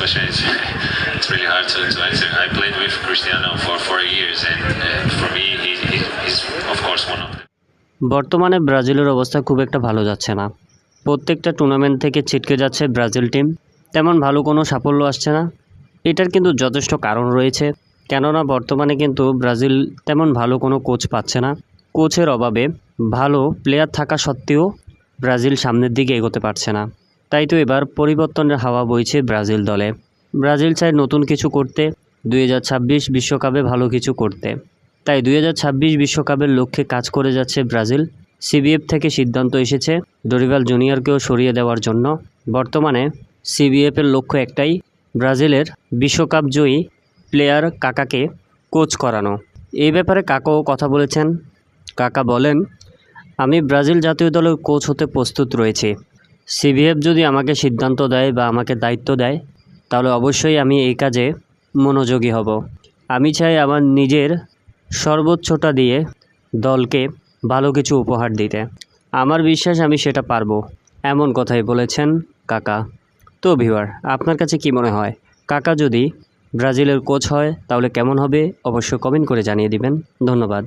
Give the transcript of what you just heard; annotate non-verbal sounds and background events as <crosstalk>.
question is <laughs> it's really hard to, to answer. I played with Cristiano for four years, and uh, for me, he, he, he's of course one of the বর্তমানে ব্রাজিলের অবস্থা খুব একটা ভালো যাচ্ছে না। প্রত্যেকটা টুর্নামেন্ট থেকে ছিটকে যাচ্ছে ব্রাজিল টিম তেমন ভালো কোনো সাফল্য আসছে না। এটার কিন্তু যথেষ্ট কারণ রয়েছে। কেননা বর্তমানে কিন্তু ব্রাজিল তেমন ভালো কোনো কোচ পাচ্ছে না। কোচের অভাবে ভালো প্লেয়ার থাকা সত্ত্বেও ব্রাজিল সামনের দিকে এগোতে পারছে না। তাই তো এবার পরিবর্তনের হাওয়া বইছে ব্রাজিল দলে। ব্রাজিল চায় নতুন কিছু করতে, দুই ছাব্বিশ বিশ্বকাপে ভালো কিছু করতে। তাই দুই বিশ্বকাপের লক্ষ্যে কাজ করে যাচ্ছে ব্রাজিল। সিবিএফ থেকে সিদ্ধান্ত এসেছে ডরিভাল জুনিয়রকেও সরিয়ে দেওয়ার জন্য। বর্তমানে সিবিএফের লক্ষ্য একটাই, ব্রাজিলের বিশ্বকাপ জয়ী প্লেয়ার কাকাকে কোচ করানো। এই ব্যাপারে কাকাও কথা বলেছেন। কাকা বলেন, আমি ব্রাজিল জাতীয় দলের কোচ হতে প্রস্তুত রয়েছি। সিবিএফ যদি আমাকে সিদ্ধান্ত দেয় বা আমাকে দায়িত্ব দেয়, তাহলে অবশ্যই আমি এই কাজে মনোযোগী হব। আমি চাই আমার নিজের সর্বোচ্চটা দিয়ে দলকে ভালো কিছু উপহার দিতে। আমার বিশ্বাস আমি সেটা পারব, এমন কথাই বলেছেন কাকা। তো ভিওয়ার আপনার কাছে কি মনে হয়? কাকা যদি ব্রাজিলের কোচ হয়, তাহলে কেমন হবে? অবশ্যই কমেন্ট করে জানিয়ে দিবেন। ধন্যবাদ।